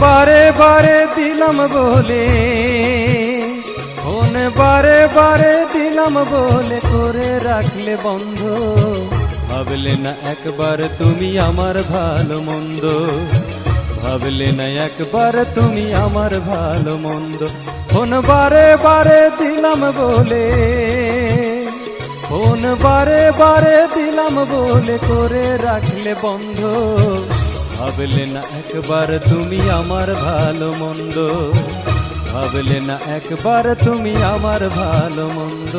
বারে বারে দিলাম বলে, ফোন বারে বারে দিলাম বলে, করে রাখলে বন্ধ। ভাবলে না একবার তুমি আমার ভালো মন্দ। ভাবলে না একবার তুমি আমার ভালো মন্দ। ফোন বারে বারে দিলাম বলে, ফোন বারে বারে দিলাম বলে, করে রাখলে বন্ধ। ভাবলে না একবার তুমি আমার ভালো মন্দ। ভাবলে না একবার তুমি আমার ভালো মন্দ।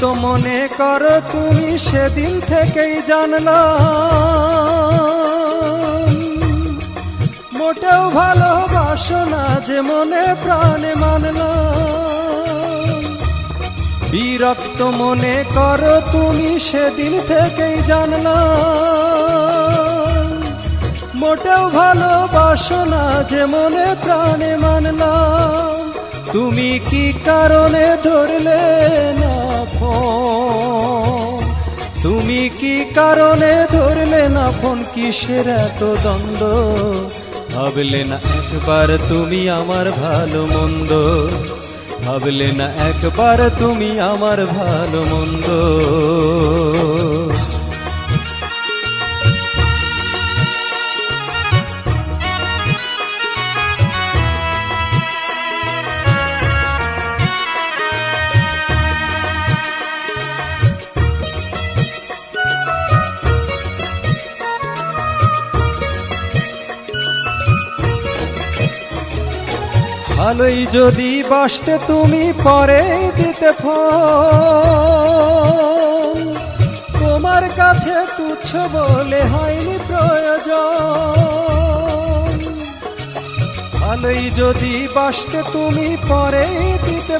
বিরক্ত মনে করো তুমি সেদিন থেকেই জানলাম। মোটেও ভালোবাসো না যে মনে প্রাণে মানলাম। বিরক্ত মনে কর তুমি সেদিন থেকেই জানলাম। মোটেও ভালোবাসো না যে মনে প্রাণে মানলাম। তুমি কি কারণে ধরলে কারণে ধরলে না ফোন কিসের এত দ্বন্দ্ব? ভাবলে না একবার তুমি আমার ভালো মন্দ। ভাবলে না একবার তুমি আমার ভালো মন্দ। ভালোই যদি বাসতে তুমি পরে দিতে তোমার কাছে তুচ্ছ বলে হয়নি প্রয়োজন। ভালোই যদি বাসতে তুমি পরে দিতে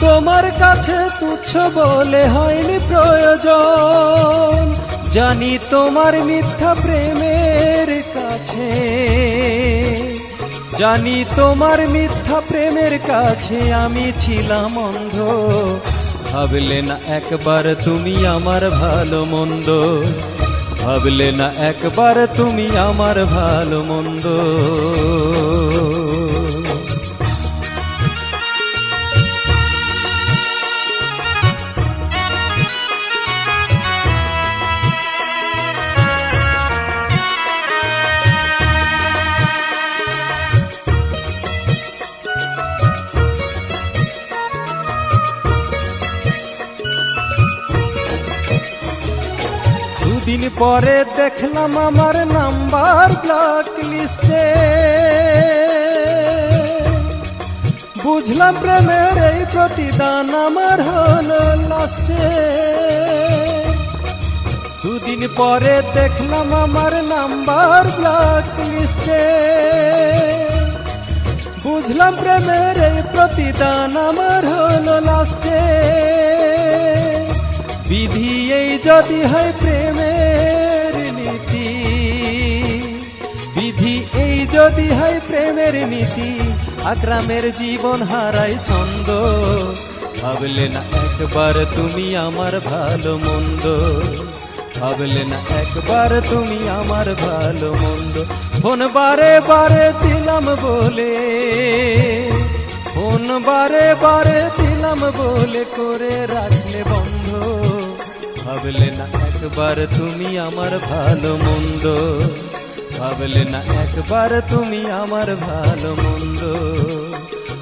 তোমার কাছে তুচ্ছ বলে হয়নি প্রয়োজন। জানি তোমার মিথ্যা প্রেমের কাছে জানি তোমার মিথ্যা প্রেমের কাছে আমি ছিলাম অন্ধ। ভাবলে না একবার তুমি আমার ভালো মন্দ। ভাবলে না একবার তুমি আমার ভালো মন্দ। দুদিন পরে দেখলাম আমার নাম্বার ব্লক লিস্টে। বুঝলাম প্রেমের এই প্রতিদান আমার হলো লাস্টে। দুদিন পরে দেখলাম আমার নাম্বার ব্লক লিস্টে। বুঝলাম প্রেমের এই প্রতিদান আমার হলো লাস্টে। বিধি এই যদি হয় প্রেমের এই যদি হয় প্রেমের নীতি আগ্রামের জীবন হারাই ছন্দ। ভাবলে না একবার তুমি আমার ভালো মন্দ। ভাবলে না একবার তুমি আমার ভালো মন্দ। ফোন বারে বারে দিলাম বলে, ফোন বারে বারে দিলাম বলে করে রাখলে বন্ধ। ভাবলে না একবার তুমি আমার ভালো মন্দ। ভাবলে না একবার তুমি আমার ভালো মন্দ।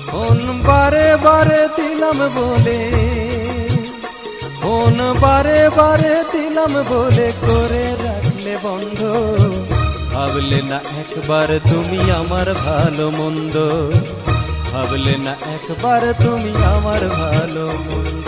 ফোন বারে বারে দিলাম বলে, ফোন বারে বারে দিলাম বলে করে রাখলে বন্ধ। ভাবলে না একবার তুমি আমার ভালো মন্দ। ভাবলে না একবার তুমি আমার ভালো মন্দ।